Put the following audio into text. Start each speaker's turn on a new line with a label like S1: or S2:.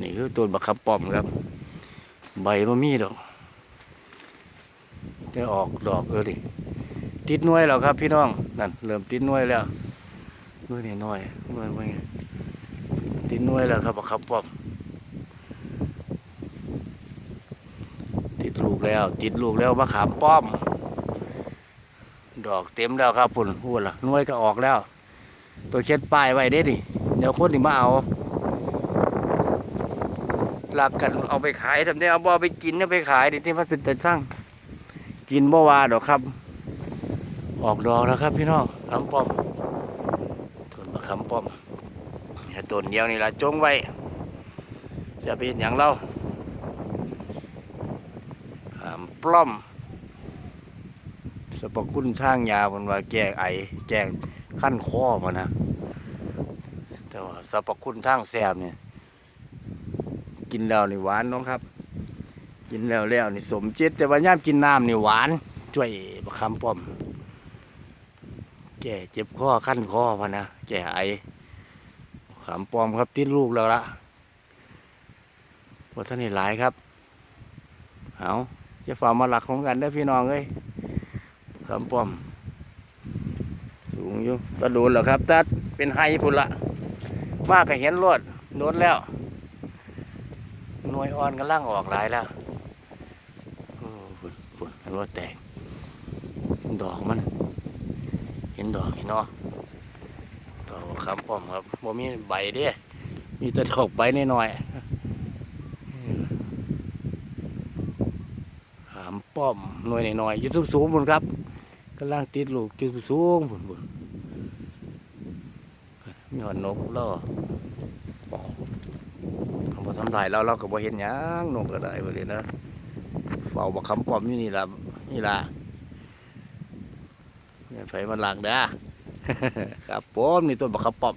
S1: นี่คือต้นบักขับป้อมครับ ใบมันมีดอกได้ออกดอกเออดิติดน่วยแล้วครับ พี่น้องนั่นเริ่มติดน่วยแล้วน่วยนี่น้อยน่วยไม่ติดน่วยแล้วครับบักขับป้อมติดลูกแล้ว ติดลูกแล้วมะขามป้อม ดอกเต็มแล้วครับพุ่นพูดละน่วยก็ออกแล้ว ตัวเช็ดป้ายไว้เด้ดิเดี๋ยวคนที่มาเอา หลักกันเอาไปขายทำได้เอาบ่อไปกินเอาไปขายดิที่มันเป็นแต่ช่างกินบ่วาดอกครับ ออกดอกแล้วครับพี่น้องคำป้อมต้นมะขามป้อมเนี่ยต้นเดียวนี่ละจงไว้จะไปเห็นอย่างเราหามปล้อมสรรพคุณทางยาบนว่าแก้ไอ แก้ขั้นคอมานะแต่ว่าสรรพคุณทางแสบเนี่ย กินแล้วนี่หวานน้องครับ กินแล้วแล้วนี่สมจิตแต่ว่าย่ามกินน้ำนี่หวานช่วยประคำป้อม แก้เจ็บคอขั้นคอพะนะแก้ไอขามป้อมครับติดลูกแล้วละว่าท่านนี่หลายครับเอาจะฝ่ามาหลักของกันได้พี่น้องเอ้ยคำป้อมสูงอยู่ก็โดนแล้วครับถ้าเป็นไฮพุ่นละมากก็เห็นรวดโดนแล้ว วยอ่อนก็ล่างออกหลายแล้วฝุ่นฝุ่นเห็นว่าแตก ดอกมัน เห็นดอกเห็นเนาะดอกคำป้อมครับบ่มีใบเด้มีแต่ดอกใบน้อยๆหามป้อมหน่วยน่อยๆอยู่สูงสูงๆบุญครับกำลังติดลูกอยู่สูงบุญบุญมีหอนนกล่อ คำว่ายแล้วเราก็บ่เห็นหยังนกก็ได้บ่เลยนะเฝ้าบักคำป้อมอยู่นี่ล่ะนี่ล่ะเนี่ยไฟมันหลักเด้อครับผมนี่ต้นบักคำป้อม